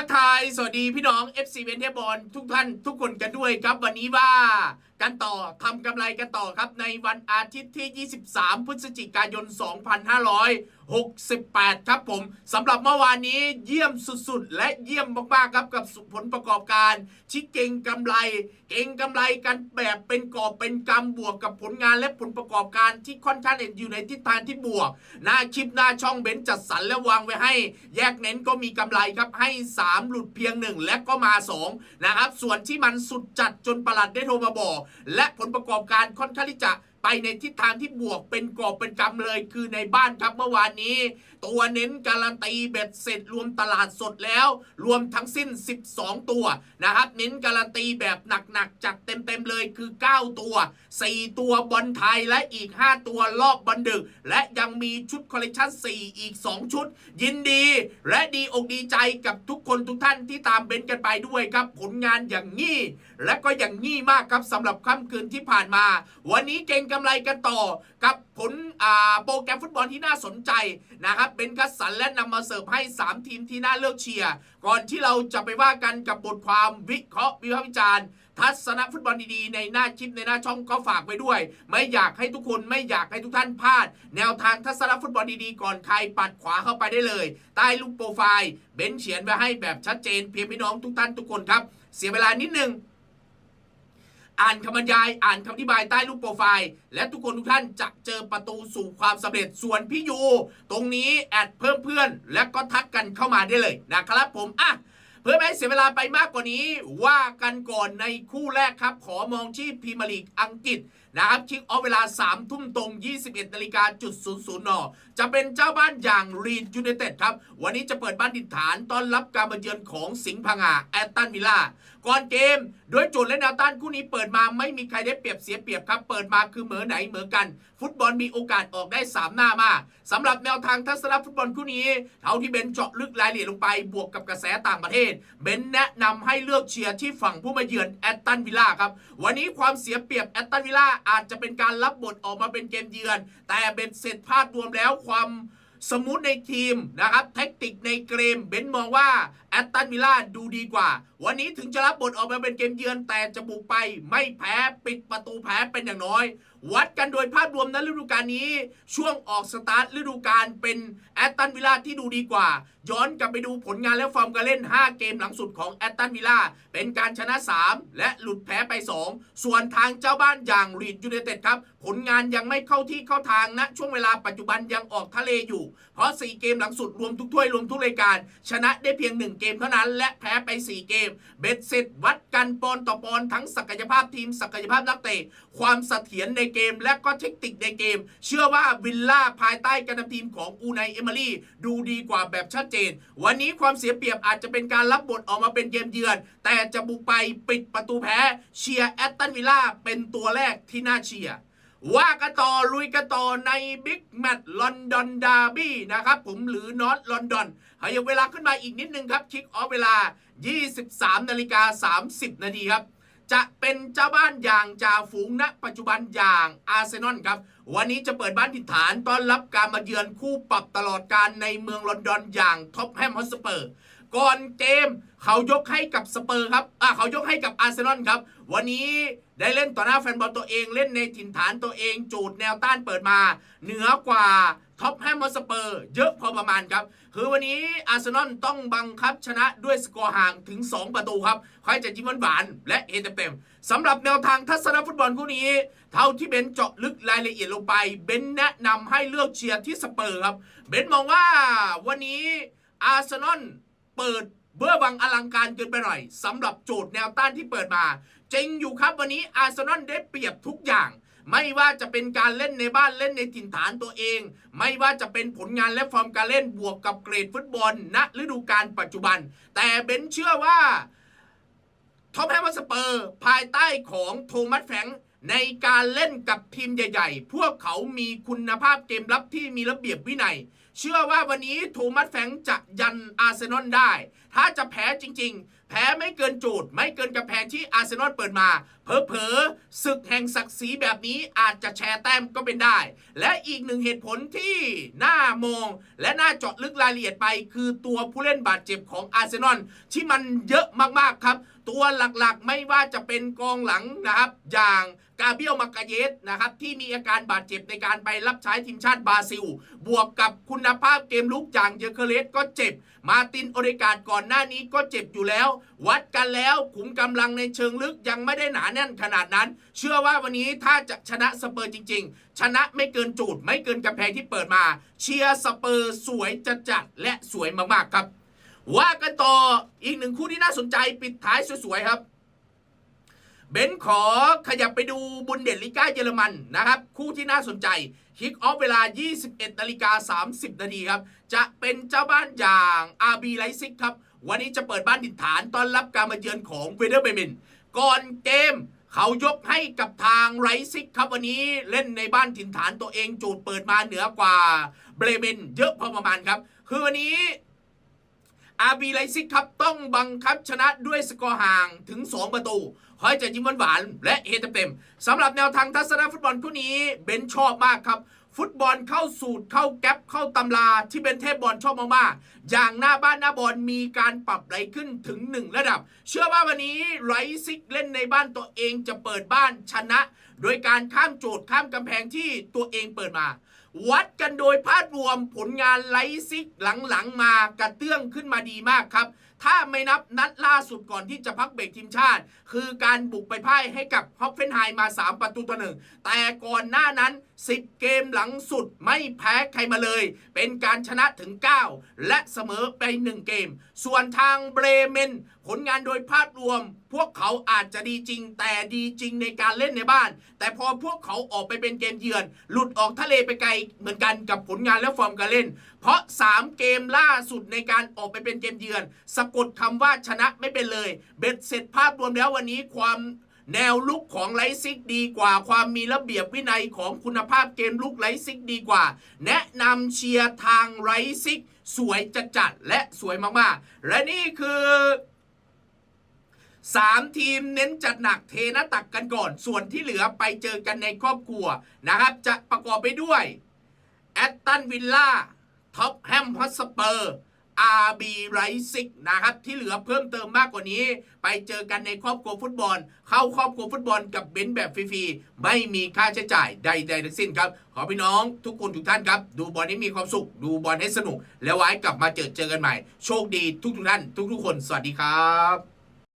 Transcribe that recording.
ทักทาย สวัสดีพี่น้อง FC เวนเทบอลทุกท่านทุกคนกันด้วยครับวันนี้ว่า กันต่อทำกำไรกันต่อครับในวันอาทิตย์ที่ 23 พฤศจิกายน 2568 ครับผมสำหรับเมื่อวานนี้เยี่ยมสุดๆ และเยี่ยมมากๆครับกับผลประกอบการที่เก่งกำไร เก่งกำไรกันแบบเป็นกอบเป็นกำบวกกับผลงานและผลประกอบการที่ค่อนข้างอยู่ในทิศทางที่บวก หน้าคลิปหน้าช่องเบนจัดสรรและวางไว้ให้ แยกเน้นก็มีกำไรครับให้ 3 หลุดเพียง 1 และก็มา 2 นะครับส่วนที่มันสุดจัดจนประหลัดได้โทรมาบอกและผลประกอบการค่อนข้างที่จะ ไปในทิศทางที่บวกเป็นกรอบเป็นกำเลยคือในบ้านครับเมื่อวานนี้ ตัวเน้นการันตีเบ็ดเสร็จรวมตลาดสดแล้ว รวมทั้งสิ้น 12 ตัวนะครับเน้นการันตีแบบหนักๆจัดเต็มๆเลยคือ 9 ตัว 4 ตัวบอลไทยและอีก 5 ตัวรอบบอลดึก และยังมีชุดคอลเลกชัน4 อีก 2 ชุด ยินดี และดีอกดีใจกับทุกคนทุกท่านที่ตามเบนกันไปด้วยครับ ผลงานอย่างงี้ และก็อย่างงี้มากครับสำหรับค่ำคืนที่ผ่านมา วันนี้เก่งกำไรกันต่อกับผลโปรแกรมฟุตบอลที่น่าสนใจนะครับเบนซ์คัสสันและนำมาเสิร์ฟให้ 3 ทีมที่น่าเลือกเชียร์ก่อนที่เราจะไปว่ากันกับบทความวิเคราะห์วิพากษ์วิจารณ์ทัศนะฟุตบอลดีๆในหน้าคลิปในหน้าช่องก็ฝากไว้ด้วย ไม่อยากให้ทุกคนไม่อยากให้ทุกท่านพลาด แนวทางทัศนะฟุตบอลดีๆก่อนใครปัดขวาเข้าไปได้เลย ใต้รูปโปรไฟล์เบนเขียนไว้ให้แบบชัดเจนเพียงพี่น้องทุกท่านทุกคนครับ เสียเวลานิดนึง อ่านคำบรรยาย อ่านคำอธิบายใต้รูปโปรไฟล์ และทุกคนทุกท่านจะเจอประตูสู่ความสำเร็จส่วนพี่ยู ตรงนี้แอดเพิ่มเพื่อน และก็ทักกันเข้ามาได้เลยนะครับผมอะเพื่อไม่ให้เสียเวลาไปมากกว่านี้ ว่ากันก่อนในคู่แรกครับ ขอมองที่พรีเมียร์ลีกอังกฤษ นะครับคิกออฟเวลา3ทุ่มตรง 21นาฬิกาจุด00นจะเป็นเจ้าบ้านอย่างรีดยูไนเต็ดครับ วันนี้จะเปิดบ้านดินฐานต้อนรับการมาเยือนของสิงห์พังาแอตตันวิลล่าก่อนเกมโดยจทย์และแนวต้านคู่นี้เปิดมาไม่มีใครได้เปรียบเสียเปรียบครับ เปิดมาคือเหมือไหนเหมือกัน ฟุตบอลมีโอกาสออกได้ 3 หน้ามากสำหรับแนวทางทัศนฟุตบอลคู่นี้เท่าที่เบนเจาะลึกรายละเอียดลงไปบวกกับกระแสต่างประเทศเบนแนะนำให้เลือกเชียร์ที่ฝั่งผู้มาเยือนแอตตันวิลล่าครับวันนี้ความเสียเปรียบแอตตันวิลล่าอาจจะเป็นการรับบทออกมาเป็นเกมเยือน แต่เป็นเสร็จภาพรวมแล้วความสมูทในทีมนะครับแท็กติกในเกมเบนมองว่าแอตตันวิลล่าดูดีกว่า วันนี้ถึงจะรับบทออกมาเป็นเกมเยือนแต่จะบุกไปไม่แพ้ปิดประตูแพ้เป็นอย่างน้อย วัดกันโดยภาพรวมนั้นฤดูกาลนี้ ช่วงออกสตาร์ทฤดูกาลเป็นแอตตันวิลล่าที่ดูดีกว่า ย้อนกลับไปดูผลงานและฟอร์มการเล่น 5 เกมหลังสุดของแอตตันวิลล่าเป็นการชนะ 3 และหลุดแพ้ไป 2 ส่วนทางเจ้าบ้านอย่างรีดยูเนเต็ดครับผลงานยังไม่เข้าที่เข้าทางณช่วงเวลาปัจจุบันยังออกทะเลอยู่ เพราะ 4 เกมหลังสุดรวมทุกถ้วยรวมทุกรายการ ชนะได้เพียง 1 เกมเท่านั้น และแพ้ไป 4 เกม เบ็ดเสร็จวัดกันปอนต่อปอนทั้งศักยภาพทีม ศักยภาพนักเตะความเสถียรในเกม และก็เทคนิคในเกม เชื่อว่าวิลล่าภายใต้การนำทีมของอูไนเอเมอรี่ดูดีกว่าแบบชัดเจน วันนี้ความเสียเปรียบอาจจะเป็นการรับบทออกมาเป็นเกมเยือน แต่จะบุกไปปิดประตูแพ้เชียร์แอตตันวิลล่าเป็นตัวแรกที่น่าเชียร์ ว่ากันต่อลุยกันต่อในบิ๊กแมตช์ลอนดอนดาร์บี้นะครับ ผมหรือนอตลอนดอนให้เวลาขึ้นมาอีกนิดนึงครับคิกออฟเวลา 23นาฬิกา30 นาทีครับ จะเป็นเจ้าบ้านอย่างจ่าฝูงณปัจจุบันอย่างอาร์เซนอลครับ วันนี้จะเปิดบ้านถิ่นฐานต้อนรับการมาเยือนคู่ปรับตลอดการในเมืองลอนดอนอย่างท็อปแฮมฮอตสเปอร์ ก่อนเกม เขายกให้กับสเปอร์ครับอ่าเขายกให้กับอาร์เซนอลครับ วันนี้ได้เล่นต่อหน้าแฟนบอลตัวเองเล่นในถิ่นฐานตัวเองจูดแนวต้านเปิดมา เหนือกว่าท็อปแฮมอตสเปอร์เยอะพอประมาณครับ คือวันนี้อาร์เซนอลต้องบังคับชนะด้วยสกอร์ห่างถึง 2 ประตูครับ ใค่อยจะจิ้มหวานและเฮเต็มๆสำหรับแนวทางทัศนฟุตบอลคู่นี้ เท่าที่เบนเจาะลึกรายละเอียดลงไป เบนแนะนำให้เลือกเชียร์ที่สเปอร์ครับ เบนมองว่าวันนี้อาร์เซนอล เปิดเบื้อบังอลังการเกินไปหน่อยสำหรับโจทย์แนวต้านที่เปิดมาจริงอยู่ครับวันนี้อาร์เซนอลได้เปรียบทุกอย่าง ไม่ว่าจะเป็นการเล่นในบ้านเล่นในถิ่นฐานตัวเอง ไม่ว่าจะเป็นผลงานและฟอร์มการเล่นบวกกับเกรดฟุตบอลณฤดูกาลปัจจุบัน แต่เบนเชื่อว่าท็อปแฮมสเปอร์ภายใต้ของโทมัสแฟงในการเล่นกับทีมใหญ่ ๆ พวกเขามีคุณภาพเกมรับที่มีระเบียบวินัยเชื่อว่าวันนี้โทมัสแฟงจะยันอาร์เซนอลได้ ถ้าจะแพ้จริง ๆ แพ้ไม่เกินโจทย์ไม่เกินกำแพงที่อาร์เซนอลเปิดมา เผลอๆศึกแห่งศักดิ์ศรีแบบนี้อาจจะแชร์แต้มก็เป็นได้ และอีกหนึ่งเหตุผลที่น่ามอง และน่าเจาะลึกรายละเอียดไป คือตัวผู้เล่นบาดเจ็บของอาร์เซนอลที่มันเยอะมากๆครับ ตัวหลักๆไม่ว่าจะเป็นกองหลังนะครับอย่างกาเบียลมากาเยสนะครับที่มีอาการบาดเจ็บในการไปรับใช้ทีมชาติบราซิล บวกกับคุณภาพเกมลุกอย่างเยอเคเลสก็เจ็บ มาตินโอเดกาดก่อนหน้านี้ก็เจ็บอยู่แล้ว วัดกันแล้วขุมกำลังในเชิงลึกยังไม่ได้หนาแน่นขนาดนั้น เชื่อว่าวันนี้ถ้าจะชนะสเปอร์จริง ๆ ชนะไม่เกินจูดไม่เกินกำแพงที่เปิดมา เชียร์สเปอร์สวยจัดจัดและสวยมากๆครับ ว่ากันต่ออีกหนึ่งคู่ที่น่าสนใจปิดท้ายสวยๆครับ เบนขอขยับไปดูบุนเดลิก้าเยอรมันนะครับ คู่ที่น่าสนใจคิกออฟเวลา 21นาฬิกา30 นาทีครับ จะเป็นเจ้าบ้านอย่าง RB ไลซิกครับ วันนี้จะเปิดบ้านดินฐานต้อนรับการมาเยือนของเวเดอร์เบมินก่อนเกมเขายกให้กับทางไรซิกครับวันนี้เล่นในบ้านถิ่นฐานตัวเองจทย์เปิดมาเหนือกว่าเบรเมนเยอะพอประมาณครับ คือวันนี้ อาร์บีไลซิกครับต้องบังคับชนะด้วยสกอร์ห่างถึง 2 ประตูคอยจะยิ้มหวานๆและเฮเต็มๆสำหรับแนวทางทัศนฟุตบอลคู่นี้เบนชอบมากครับ ฟุตบอลเข้าสูตรเข้าแก๊ปเข้าตำราที่เป็นเทพบอลชอบมากๆอย่างหน้าบ้านหน้าบอลมีการปรับไหลขึ้นถึง 1 ระดับ เชื่อว่าวันนี้ไรซิกเล่นในบ้านตัวเองจะเปิดบ้านชนะ โดยการข้ามโจทย์ข้ามกำแพงที่ตัวเองเปิดมา วัดกันโดยภาพรวมผลงานไลซิกหลังๆ มากระเตื้องขึ้นมาดีมากครับ ถ้าไม่นับนัดล่าสุดก่อนที่จะพักเบรกทีมชาติ คือการบุกไปพ่ายให้กับฮอฟเฟนไฮมา 3 ประตูต่อหนึ่งแต่ก่อนหน้านั้น 10 เกมหลังสุดไม่แพ้ใครมาเลย เป็นการชนะถึง 9 และเสมอไป 1 เกม ส่วนทางเบรเมน ผลงานโดยภาพรวม พวกเขาอาจจะดีจริง แต่ดีจริงในการเล่นในบ้าน แต่พอพวกเขาออกไปเป็นเกมเยือน หลุดออกทะเลไปไกลเหมือนกันกับผลงานและฟอร์มการเล่น เพราะ 3 เกมล่าสุดในการออกไปเป็นเกมเยือนสกดคำว่าชนะไม่เป็นเลย เบ็ดเสร็จภาพรวมแล้ววันนี้ความแนวลุกของไลซิกดีกว่า ความมีระเบียบวินัยของคุณภาพเกมลุกไลซิกดีกว่า แนะนำเชียร์ทางไลซิกสวยจัดจัดและสวยมากๆ และนี่คือสามทีมเน้นจัดหนักเทนตักกันก่อน ส่วนที่เหลือไปเจอกันในครอบครัวนะครับ จะประกอบไปด้วยแอตตันวิลล่าท็อปแฮมฮอสเปอร์ อาร์บีไรซิกนะครับ ที่เหลือเพิ่มเติมมากกว่านี้ ไปเจอกันในครอบครัวฟุตบอล เข้าครอบครัวฟุตบอลกับเบนซ์แบบฟรีๆไม่มีค่าใช้จ่ายใดๆทั้งสิ้นครับ ขอพี่น้องทุกคนทุกท่านครับ ดูบอลให้มีความสุข ดูบอลให้สนุก แล้วไว้กลับมาเจอเจอกันใหม่ โชคดีทุกทุกท่าน ทุกๆคน สวัสดีครับ